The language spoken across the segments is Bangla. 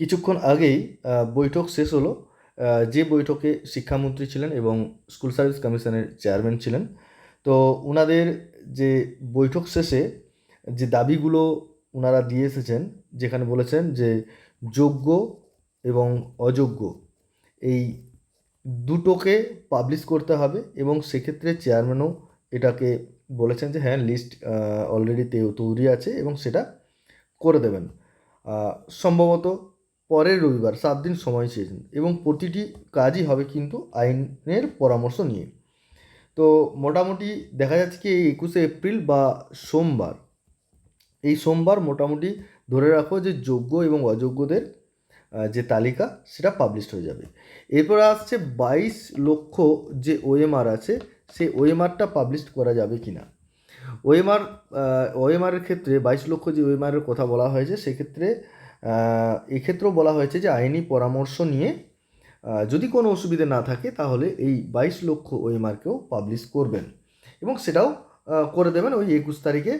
কিছুক্ষণ আগেই বৈঠক শেষ হলো। যে বৈঠকে শিক্ষামন্ত্রী ছিলেন এবং স্কুল সার্ভিস কমিশনের চেয়ারম্যান ছিলেন। তো ওনাদের যে বৈঠক শেষে যে দাবিগুলো ওনারা দিয়ে এসেছেন, যেখানে বলেছেন যে যোগ্য এবং অযোগ্য, এই দুটোকে পাবলিশ করতে হবে এবং সেক্ষেত্রে চেয়ারম্যানও এটাকে বলেছেন যে হ্যাঁ লিস্ট অলরেডি তৈরি আছে এবং সেটা করে দেবেন। সম্ভবত পরের রবিবার সাত দিন সময় চেয়েছেন এবং প্রতিটি কাজই হবে কিন্তু আইনের পরামর্শ নিয়ে। তো মোটামুটি দেখা যাচ্ছে কি এই একুশে এপ্রিল বা সোমবার, এই সোমবার মোটামুটি ধরে রাখো যে যোগ্য এবং অযোগ্যদের যে তালিকা সেটা পাবলিশড হয়ে যাবে। এরপর আসছে বাইশ লক্ষ যে ওএমআর আছে, সেই ওএমআরটা পাবলিশ করা যাবে কি না ওএমআর ওএমআরের ক্ষেত্রে, বাইশ লক্ষ যে ওএমআরের কথা বলা হয়েছে, সেক্ষেত্রে এক্ষেত্রেও বলা হয়েছে যে আইনি পরামর্শ নিয়ে যদি কোনো অসুবিধে না থাকে তাহলে এই বাইশ লক্ষ ওএমআরকেও পাবলিশ করবেন। এবং সেটাও করে দেবেন ওই একুশ তারিখে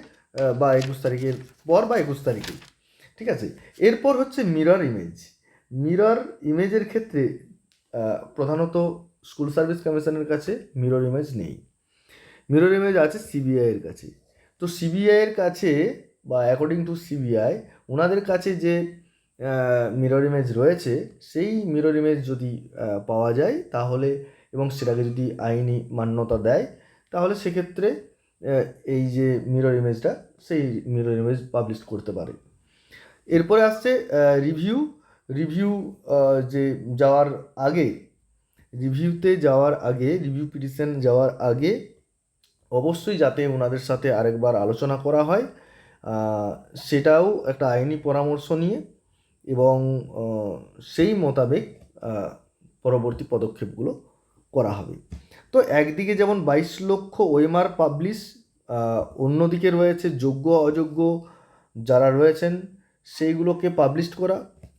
বা একুশ তারিখের পর বা একুশ তারিখে ঠিক আছে? এরপর হচ্ছে মিরর ইমেজ। মিরর ইমেজের ক্ষেত্রে প্রধানত স্কুল সার্ভিস কমিশনের কাছে মিরর ইমেজ নেই। মিরর ইমেজ আছে সিবিআইয়ের কাছে। তো সিবিআইয়ের কাছে বা অ্যাকর্ডিং টু সিবিআই ওনাদের কাছে যে মিরর ইমেজ রয়েছে, সেই মিরর ইমেজ যদি পাওয়া যায়, তাহলে, এবং সেটাকে যদি আইনি মান্যতা দেয়, তাহলে সেক্ষেত্রে এই যে মিরর ইমেজটা সেই মিরর ইমেজ পাবলিশ করতে পারে। এরপরে আসছে রিভিউ রিভিউ যে যাওয়ার আগে রিভিউতে যাওয়ার আগে রিভিউ পিটিশন যাওয়ার আগে, অবশ্যই যাতে ওনাদের সাথে আরেকবার আলোচনা করা হয় সেটাও একটা আইনি পরামর্শ নিয়ে এবং সেই মোতাবেক পরবর্তী পদক্ষেপগুলো করা হবে। তো একদিকে যেমন বাইশ লক্ষ ওএমআর পাবলিশ অন্যদিকে রয়েছে যোগ্য, অযোগ্য যারা রয়েছেন, সেইগুলোকে পাবলিশ করা।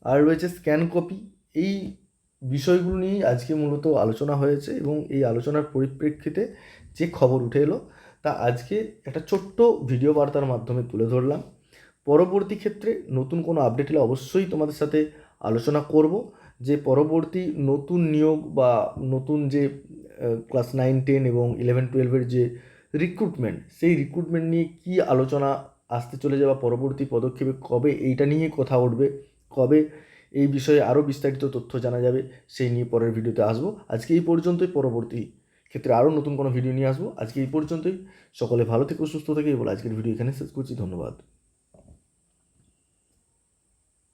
আর রয়েছে স্ক্যান কপি। এই বিষয়গুলো নিয়েই আজকে মূলত আলোচনা হয়েছে এবং এই আলোচনার পরিপ্রেক্ষিতে যে খবর উঠে এলো তা আজকে একটা ছোট্ট ভিডিও বার্তার মাধ্যমে তুলে ধরলাম। পরবর্তী ক্ষেত্রে নতুন কোনো আপডেট হলে অবশ্যই তোমাদের সাথে আলোচনা করব যে পরবর্তী নতুন নিয়োগ বা নতুন যে ক্লাস নাইন টেন এবং ইলেভেন টুয়েলভের যে রিক্রুটমেন্ট সেই রিক্রুটমেন্ট নিয়ে কী আলোচনা আসতে চলে যাওয়া পরবর্তী পদক্ষেপে কবে এইটা নিয়ে কথা উঠবে, কবে এই বিষয়ে আরও বিস্তারিত তথ্য জানা যাবে, সেই নিয়ে পরের ভিডিওতে আসব। আজকে এই পর্যন্তই, পরবর্তী ক্ষেত্রে আরও নতুন কোনো ভিডিও নিয়ে আসব। আজকে এই পর্যন্তই। সকলে ভালো থেকে, সুস্থ থেকে বলে আজকের ভিডিও এখানে শেষ করছি। ধন্যবাদ।